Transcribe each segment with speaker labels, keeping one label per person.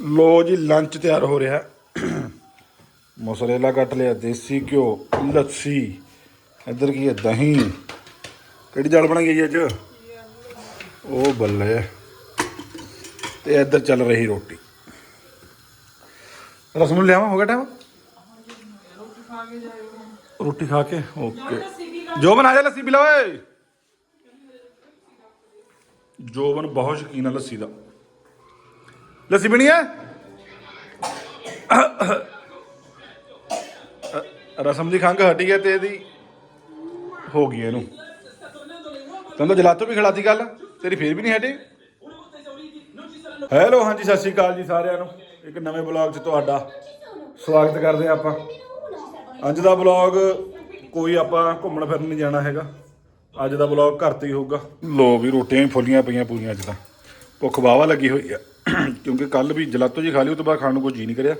Speaker 1: ਲੋ ਜੀ ਲੰਚ ਤਿਆਰ ਹੋ ਰਿਹਾ। ਮੋਸਰੇਲਾ ਕੱਟ ਲਿਆ, ਦੇਸੀ ਘਿਓ, ਲੱਸੀ। ਇੱਧਰ ਕੀ ਹੈ, ਦਹੀਂ। ਕਿਹੜੀ ਦਾਲ ਬਣਾਈ ਗਈ ਅੱਜ? ਉਹ ਬੱਲੇ। ਤੇ ਇੱਧਰ ਚੱਲ ਰਹੀ ਰੋਟੀ। ਰਸਮ ਲਿਆਵਾਂ, ਹੋ ਗਿਆ ਟਾਈਮ ਰੋਟੀ ਖਾ ਕੇ ਓਕੇ। ਜੋਬਨ ਆ ਜਾ, ਲੱਸੀ ਪੀ ਲੈ, ਓਏ। ਜੋਬਨ, ਬਹੁਤ ਸ਼ੌਕੀਨ ਹੈ ਲੱਸੀ ਦਾ। ਲੱਸੀ ਪੀਣੀ ਹੈ? ਰਸਮ ਦੀ ਖੰਘ ਹਟੀ ਹੈ ਤੇ ਇਹਦੀ ਹੋ ਗਈ ਇਹਨੂੰ। ਤੈਨੂੰ ਜਲਾਤੋ ਵੀ ਖਿਲਾਤੀ ਗੱਲ, ਤੇਰੀ ਫੇਰ ਵੀ ਨਹੀਂ ਹਟੀ। ਹੈਲੋ, ਹਾਂਜੀ, ਸਤਿ ਸ਼੍ਰੀ ਅਕਾਲ ਜੀ ਸਾਰਿਆਂ ਨੂੰ। ਇੱਕ ਨਵੇਂ ਬਲੌਗ 'ਚ ਤੁਹਾਡਾ ਸਵਾਗਤ ਕਰਦੇ ਹਾਂ ਆਪਾਂ। ਅੱਜ ਦਾ ਬਲੌਗ ਕੋਈ ਆਪਾਂ ਘੁੰਮਣ ਫਿਰਨ ਨਹੀਂ ਜਾਣਾ ਹੈਗਾ। ਅੱਜ ਦਾ ਬਲੌਗ ਘਰ ਤੇ ਹੀ ਹੋਊਗਾ। ਲੋ ਵੀ ਰੋਟੀਆਂ ਵੀ ਫੁੱਲੀਆਂ ਪਈਆਂ ਪੂਰੀਆਂ ਅੱਜ ਤਾਂ। ਭੁੱਖ ਵਾਵਾ ਲੱਗੀ ਹੋਈ ਆ। ਕਿਉਂਕਿ ਕੱਲ ਵੀ ਜਲਾਤੋ ਜੀ ਖਾ ਲਈ ਉਹ ਤੋਂ ਬਾਅਦ ਖਾਣ ਨੂੰ ਕੋਈ ਜੀ ਨਹੀਂ ਕਰਿਆ।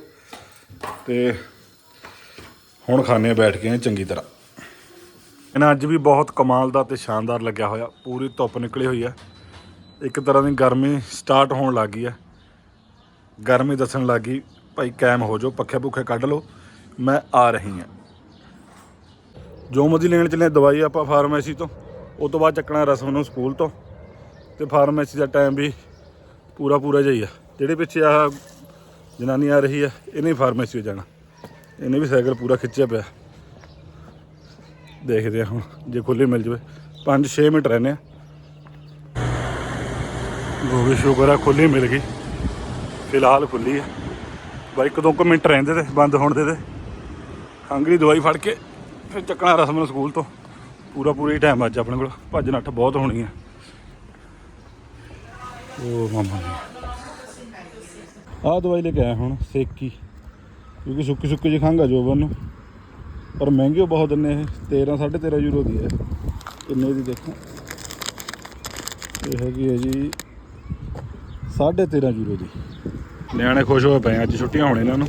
Speaker 1: ਤੇ ਹੁਣ ਖਾਣੇ ਬੈਠ ਕੇ ਚੰਗੀ ਤਰ੍ਹਾਂ। ਇਹਨਾਂ ਅੱਜ ਵੀ ਬਹੁਤ ਕਮਾਲ ਦਾ ਤੇ ਸ਼ਾਨਦਾਰ ਲੱਗਿਆ ਹੋਇਆ। ਪੂਰੀ ਧੁੱਪ ਨਿਕਲੀ ਹੋਈ ਹੈ। ਇੱਕ ਤਰ੍ਹਾਂ ਦੀ ਗਰਮੀ ਸਟਾਰਟ ਹੋਣ ਲੱਗ ਗਈ ਆ ਗਰਮੀ ਦੱਸਣ ਲੱਗ ਗਈ, ਭਾਈ ਕੈਮ ਹੋ ਜਾਓ, ਪੱਖੇ ਭੁੱਖੇ ਕੱਢ ਲਓ, ਮੈਂ ਆ ਰਹੀ ਹਾਂ। ਜੋ ਮਰਜ਼ੀ ਲੈਣ ਚੱਲੇ, ਦਵਾਈ ਆਪਾਂ ਫਾਰਮੇਸੀ ਤੋਂ। ਉਸ ਤੋਂ ਬਾਅਦ ਚੱਕਣਾ ਰਸਮ ਨੂੰ ਸਕੂਲ ਤੋਂ। ਤੇ ਫਾਰਮੇਸੀ ਦਾ ਟਾਈਮ ਵੀ ਪੂਰਾ ਪੂਰਾ ਜਿਹਾ ਹੀ ਆ। ਜਿਹੜੇ ਪਿੱਛੇ ਆ ਜਨਾਨੀ ਆ ਰਹੀ ਆ, ਇਹਨੇ ਫਾਰਮੇਸੀ ਜਾਣਾ। ਇਹਨੇ ਵੀ ਸਾਈਕਲ ਪੂਰਾ ਖਿੱਚਿਆ ਪਿਆ। ਦੇਖਦੇ ਆ ਹੁਣ, ਜੇ ਖੁੱਲੀ ਮਿਲ ਜਵੇ। 5-6 ਮਿੰਟ ਰਹਿੰਦੇ ਆ। ਗੋਗੀ ਸ਼ੁਕਰ ਆ ਖੁੱਲੀ ਮਿਲ ਗਈ। ਫਿਲਹਾਲ ਖੁੱਲੀ ਆ। ਬਾਈ ਇੱਕ ਦੋ ਕੁ ਮਿੰਟ ਰਹਿੰਦੇ ਤੇ, ਬੰਦ ਹੋਣ ਦੇ ਤੇ। ਖੰਘ ਦਵਾਈ ਫੜ ਕੇ, ਫਿਰ ਚੱਕਣਾ ਰਸਮ ਨੂੰ ਸਕੂਲ ਤੋਂ। ਪੂਰਾ ਪੂਰਾ ਹੀ ਟਾਈਮ ਅੱਜ ਆਪਣੇ ਕੋਲ। ਭੱਜ ਨੱਠ ਬਹੁਤ ਹੋਣੀ ਆ। ਉਹ ਮਾਮਾ ਜੀ। ਆਹ ਦਵਾਈ ਲੈ ਕੇ ਆਇਆ ਹੁਣ ਸੇਕੀ। ਕਿਉਂਕਿ ਸੁੱਕੀ ਸੁੱਕੀ ਆ ਜੋਬਨ ਨੂੰ। ਪਰ ਮਹਿੰਗੀ ਬਹੁਤ ਦਿੰਨੇ ਇਹ। 13 13.5 ਯੂਰੋ ਦੀ ਹੈ। ਕਿੰਨੇ ਦੀ ਦੇਖੋ। ਇਹ ਹੈਗੀ ਹੈ ਜੀ 13.5 ਯੂਰੋ ਦੀ। ਨਿਆਣੇ ਖੁਸ਼ ਹੋਏ ਪਏ ਆ, ਅੱਜ ਛੁੱਟੀਆਂ ਹੋਣ ਇਹਨਾਂ ਨੂੰ।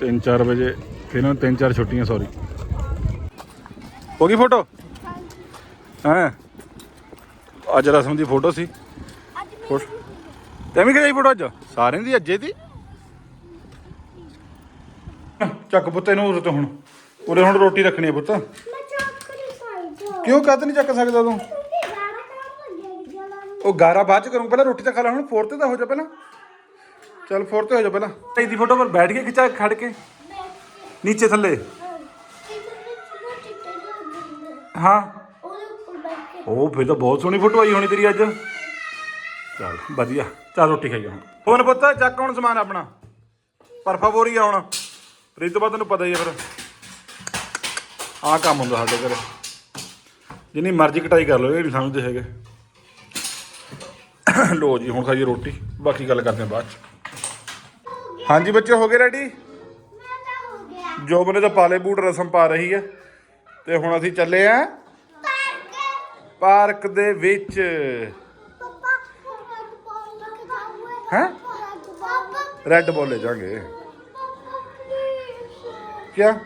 Speaker 1: 3-4 ਵਜੇ ਫਿਰ ਇਹਨਾਂ ਨੂੰ 3-4 ਛੁੱਟੀਆਂ ਸੌਰੀ ਹੋ ਗਈ ਫੋਟੋ? ਹਾਂ? ਅੱਜ ਰਸਮ ਦੀ ਫੋਟੋ ਸੀ। ਖੁਸ਼? ਤੈਂ ਵੀ ਖਿਚਾਈ ਫੋਟੋ ਅੱਜ? ਸਾਰਿਆਂ ਦੀ ਅੱਜੇ ਦੀ? ਚੱਕ ਪੁੱਤ ਇਹਨੂੰ ਉਰੇ ਤੋਂ ਹੁਣ। ਉਰੇ ਹੁਣ ਰੋਟੀ ਰੱਖਣੀ ਹੈ ਪੁੱਤ। ਕਿਉਂ ਕੱਤ ਨਹੀਂ ਚੱਕ ਸਕਦਾ ਤੂੰ? ਉਹ ਗਾਰਾ ਬਾਅਦ ਚ ਕਰੂੰ ਪਹਿਲਾਂ ਰੋਟੀ ਤਾਂ ਖਾ ਲੈ ਹੁਣ ਫੋਰ ਤੇ ਤਾਂ ਹੋ ਜਾ ਪਹਿਲਾਂ। ਚੱਲ ਫੋਰ ਤੇ ਹੋ ਜਾ ਪਹਿਲਾਂ। ਇਹਦੀ ਫੋਟੋ ਪਰ ਬੈਠ ਕੇ ਖਿਚਾ ਖੜ ਕੇ। ਨੀਚੇ ਥੱਲੇ। ਹਾਂ
Speaker 2: ਉਹਦੇ ਉੱਪਰ ਬੈਠ ਕੇ
Speaker 1: ਉਹ ਫਿਰ ਤਾਂ ਬਹੁਤ ਸੋਹਣੀ ਫੋਟੋ ਆਈ ਹੋਣੀ ਤੇਰੀ ਅੱਜ। ਚੱਲ ਵਧੀਆ। ਚੱਲ ਰੋਟੀ ਖਾਈ ਹੁਣ ਹੁਣ ਪੁੱਤ ਚੱਕ ਹੁਣ ਸਮਾਨ ਆਪਣਾ। ਪਰ ਫਾਵੋਰੀ ਆ ਹੁਣ। ਰੀਤ ਤੋਂ ਬਾਅਦ ਤੈਨੂੰ ਪਤਾ ਹੀ ਆ ਫਿਰ। ਆਹ ਕੰਮ ਹੁੰਦਾ ਸਾਡੇ ਘਰੇ। ਜਿੰਨੀ ਮਰਜ਼ੀ ਕਟਾਈ ਕਰ ਲਓ ਇਹ ਨਹੀਂ ਸਮਝਦੇ ਹੈਗੇ। ਲੋ ਜੀ ਹੁਣ ਖਾਈਏ ਰੋਟੀ। ਬਾਕੀ ਗੱਲ ਕਰਦੇ ਹਾਂ ਬਾਅਦ ਚ। ਹਾਂਜੀ ਬੱਚੇ ਹੋ ਗਏ ਰੈਡੀ
Speaker 2: ਮੈਂ ਤਾਂ ਹੋ ਗਿਆ।
Speaker 1: ਜੋਬ ਨੇ ਤਾਂ ਪਾਲੇ ਬੂਟ ਰਸਮ ਪਾ ਰਹੀ ਹੈ। ਤੇ ਹੁਣ ਅਸੀਂ ਚੱਲੇ ਆਂ
Speaker 2: ਪਾਰਕ
Speaker 1: ਦੇ ਵਿੱਚ। ਹੈਂ? ਰੈੱਡ ਬੋਲ ਲੈ ਜਾਾਂਗੇ।
Speaker 2: ਦਾ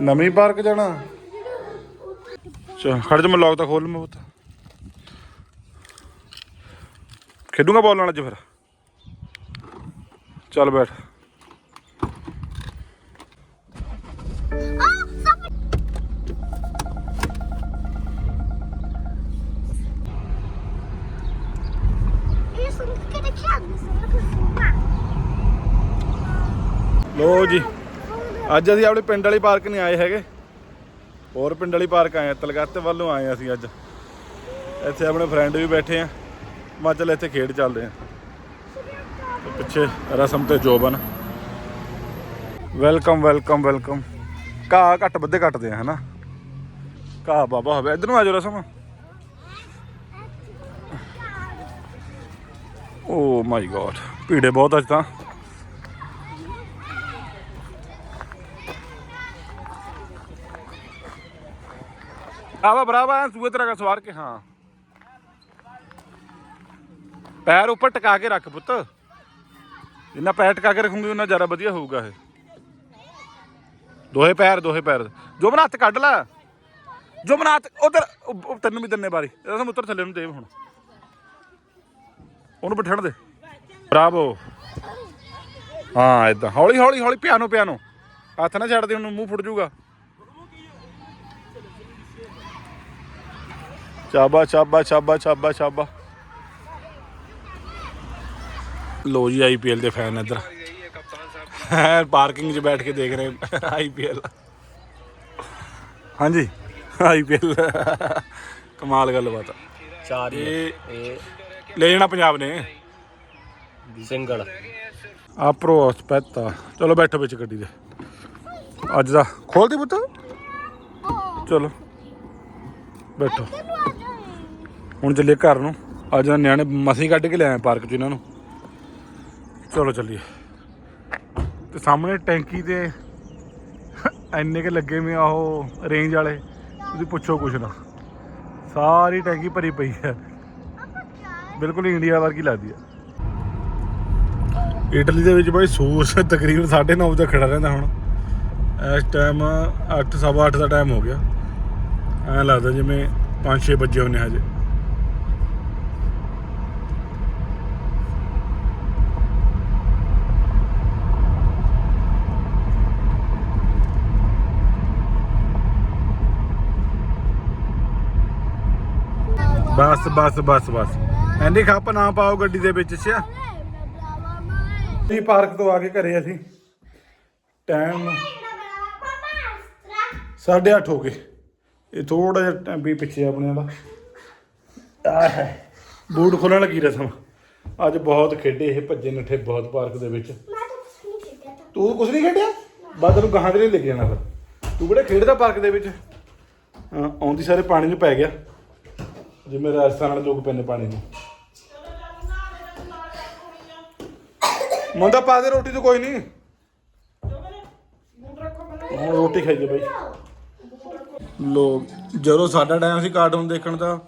Speaker 1: ਨਵੀਂ ਪਾਰਕ ਜਾਣਾ? ਚਲ ਖੜ ਜਾ ਮੈਂ ਲੌਕ ਤਾਂ ਖੋਲ ਮੈਂ ਪੁੱਤ। ਖੇਡੂਗਾ ਬੋਲ ਨਾਲ ਅੱਜ ਫਿਰ। ਚੱਲ ਬੈਠ। ਲੋ ਜੀ। ਅੱਜ ਅਸੀਂ ਆਪਣੇ ਪਿੰਡ ਵਾਲੀ ਪਾਰਕ ਨਹੀਂ ਆਏ ਹੈਗੇ। ਹੋਰ ਪਿੰਡ ਵਾਲੀ ਪਾਰਕ ਆਏ ਆ, ਤਲਗੱਤ ਵੱਲੋਂ ਆਏ ਅਸੀਂ ਅੱਜ। ਇੱਥੇ ਆਪਣੇ ਫਰੈਂਡ ਵੀ ਬੈਠੇ ਆ। ਮਾ ਚੱਲ ਇੱਥੇ ਖੇਡ ਚੱਲਦੇ ਆ। ਪਿੱਛੇ ਰਸਮ ਤੇ ਜੋਬਨ। ਵੈਲਕਮ ਵੈਲਕਮ ਵੈਲਕਮ ਘਾਹ ਘੱਟ ਬੱਦੇ ਕੱਟਦੇ ਆ, ਹਨਾ? ਘਾਹ ਬਾਬਾ ਹੋਵੇ। ਇਧਰ ਨੂੰ ਆ ਜਾਓ ਰਸਮ। ਓ ਮਾਈ ਗॉड ਭੀੜੇ ਬਹੁਤ ਅੱਜ ਤਾਂ। ਆਵਾ ਐ ਸੂਏ ਤਰ੍ਹਾਂ ਸਵਾਰ ਕੇ, ਹਾਂ। ਪੈਰ ਉੱਪਰ ਟਿਕਾ ਕੇ ਰੱਖ ਪੁੱਤ। ਜਿੰਨਾ ਪੈਰ ਟਿਕਾ ਕੇ ਰੱਖੂਗੀ ਉਹਨਾਂ ਜ਼ਿਆਦਾ ਵਧੀਆ ਹੋਊਗਾ ਇਹ। ਦੋਹੇ ਪੈਰ ਦੋਹੇ ਪੈਰ। ਜੋ ਬਣਾ ਹੱਥ ਕੱਢ ਲੈ। ਜੋ ਬਣਾ ਹੱਥ ਉਧਰ ਤੈਨੂੰ ਵੀ ਦੰਨੇ ਬਾਰੀ ਇਹਦਾ ਸਮ ਉੱਤਰ ਥੱਲੇ ਨੂੰ ਦੇਵ ਹੁਣ। ਉਹਨੂੰ ਬਿਠਣ ਦੇ। ਬਰਾਵੋ। ਹਾਂ ਇਦਾਂ ਹੌਲੀ ਹੌਲੀ ਹੌਲੀ ਪਿਆਨੋ ਪਿਆਨੋ। ਹੱਥ ਨਾ ਛੱਡ ਦੇ, ਉਹਨੂੰ ਮੂੰਹ ਫੁੱਟ ਜਾਊਗਾ ਚਾਬਾ ਚਾਬਾ ਚਾਬਾ ਚਾਬਾ ਚਾਬਾ। ਲੋ ਜੀ ਆਈਪੀਐਲ ਦੇ ਫੈਨ ਇੱਧਰ। ਹੈ ਪਾਰਕਿੰਗ 'ਚ ਬੈਠ ਕੇ ਦੇਖ ਰਹੇ ਆਈਪੀਐਲ ਹਾਂਜੀ ਆਈਪੀਐਲ ਕਮਾਲ ਗੱਲਬਾਤ ਆ।
Speaker 3: ਚਾਰ
Speaker 1: ਇਹ ਲੈ ਜਾਣਾ ਪੰਜਾਬ ਨੇ।
Speaker 3: ਸਿੰਗਲ।
Speaker 1: ਆ ਪ੍ਰੋਸਪੈਕਟ ਆ। ਚਲੋ ਬੈਠੋ ਵਿੱਚ ਗੱਡੀ ਦੇ ਅੱਜ ਦਾ ਖੋਲਦੀ ਪੁੱਤ। ਚਲੋ। ਬੈਠੋ। ਹੁਣ ਚੱਲੀਏ ਘਰ ਨੂੰ। ਅੱਜ ਦਾ ਨਿਆਣੇ ਮਸੀਂ ਕੱਢ ਕੇ ਲਿਆਏ ਪਾਰਕ 'ਚ ਇਹਨਾਂ ਨੂੰ। ਚਲੋ ਚੱਲੀਏ। ਤੇ ਸਾਹਮਣੇ ਟੈਂਕੀ ਤੇ ਇੰਨੇ ਕੇ ਲੱਗੇ ਵੀ ਆ ਉਹ ਰੇਂਜ ਵਾਲੇ, ਤੁਸੀਂ ਪੁੱਛੋ ਕੁਛ ਨਾ। ਸਾਰੀ ਟੈਂਕੀ ਭਰੀ ਪਈ ਹੈ ਬਿਲਕੁਲ ਇੰਡੀਆ ਵਰਗੀ ਲੱਗਦੀ ਆ। ਇਟਲੀ ਦੇ ਵਿੱਚ ਬਾਈ ਸੂਰਜ ਤਕਰੀਬਨ 9:30 ਵਜੇ ਤੱਕ ਖੜਾ ਰਹਿੰਦਾ ਹੁਣ। ਇਸ ਟਾਈਮ 8 ਸਵਾ 8 ਦਾ ਟਾਈਮ ਹੋ ਗਿਆ। ਐਂ ਲੱਗਦਾ ਜਿਵੇਂ 5-6 ਵਜੇ ਹੋਣੇ ਹਜੇ। ਬਸ ਬਸ ਬਸ ਬਸ। ਐਂਡੀ ਖੱਪ ਨਾ ਪਾਓ ਗੱਡੀ ਦੇ ਵਿੱਚ ਸਿਆ ਜੀ ਪਾਰਕ ਤੋਂ ਆ ਕੇ ਘਰੇ ਅਸੀਂ। ਟਾਈਮ 8:30 ਹੋ ਗਏ। ਇਹ ਥੋੜਾ ਜਿਹਾ ਟਾਈਮ ਵੀ ਪਿੱਛੇ ਆਪਣੇ ਵਾਲਾ। ਆਹ ਬੂਟ ਖੋਲਣ ਲੱਗੀ ਰਸਮ। ਅੱਜ ਬਹੁਤ ਖੇਡੇ ਇਹ ਭੱਜੇ ਨੱਠੇ ਬਹੁਤ ਪਾਰਕ ਦੇ ਵਿੱਚ। ਤੂੰ ਕੁਝ ਨਹੀਂ ਖੇਡਿਆ? ਬਾਅਦ ਤੈਨੂੰ ਗਾਹਾਂ ਦੇ ਲਈ ਲੈ ਜਾਣਾ ਫਿਰ। ਤੂੰ ਕਿਹੜਾ ਖੇਡਦਾ ਪਾਰਕ ਦੇ ਵਿੱਚ? ਆਉਂਦੀ ਸਾਰੇ ਪਾਣੀ ਨੂੰ ਪੈ ਗਿਆ। ਜਿਵੇਂ ਰਾਜਸਥਾਨ ਵਾਲੇ ਲੋਕ ਪੈਂਦੇ ਪਾਣੀ ਨੂੰ। ਮੁੰਡਾ ਪਾ ਦੇ ਰੋਟੀ ਤੋਂ ਕੋਈ ਨਹੀਂ। ਹੁਣ ਰੋਟੀ ਖਾਈਏ ਬਈ। ਲੋ ਜਦੋਂ ਸਾਡਾ ਟਾਈਮ ਸੀ ਕਾਰਟੂਨ ਦੇਖਣ ਦਾ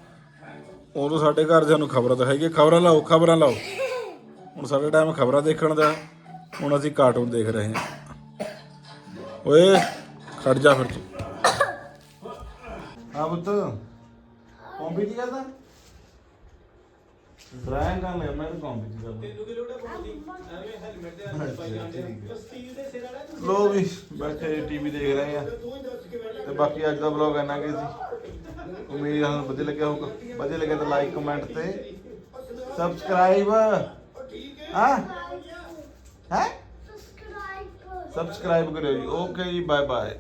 Speaker 1: ਉਦੋਂ ਸਾਡੇ ਘਰ ਦੇ ਸਾਨੂੰ ਖਬਰਾਂ ਦਿਖਾਈਏ ਖਬਰਾਂ ਲਾਓ ਖਬਰਾਂ ਲਾਓ। ਹੁਣ ਸਾਡਾ ਟਾਈਮ ਖਬਰਾਂ ਦੇਖਣ ਦਾ ਹੁਣ ਅਸੀਂ ਕਾਰਟੂਨ ਦੇਖ ਰਹੇ ਹਾਂ। ਓਏ ਖੜ ਜਾ ਫਿਰ ਤੂੰ। ਹਾਂ ਪੁੱਤ। ਕੰਪੀ ਕੀ ਕਰਦਾ? ਡਰਾਇੰਗ ਕਰ ਲੈ ਮੈਂ ਕੰਪੀ ਕੀ ਕਰਦਾ ਲੋ ਵੀ ਬੈਠੇ ਟੀਵੀ ਦੇਖ ਰਹੇ ਆ। ਤੇ ਬਾਕੀ ਅੱਜ ਦਾ ਵਲੌਗ ਇੰਨਾ ਕਿ ਸੀ। ਉਮੀਦ ਹੈ ਤੁਹਾਨੂੰ ਵਧੀਆ ਲੱਗਿਆ ਹੋਊਗਾ। ਵਧੀਆ ਲੱਗਿਆ ਤਾਂ ਲਾਈਕ ਕਮੈਂਟ ਤੇ ਸਬਸਕ੍ਰਾਈਬ ਹਾਂ। ਹੈ?
Speaker 2: ਸਬਸਕ੍ਰਾਈਬ
Speaker 1: ਸਬਸਕ੍ਰਾਈਬ ਕਰਿਓ ਜੀ। ਓਕੇ ਜੀ ਬਾਏ ਬਾਏ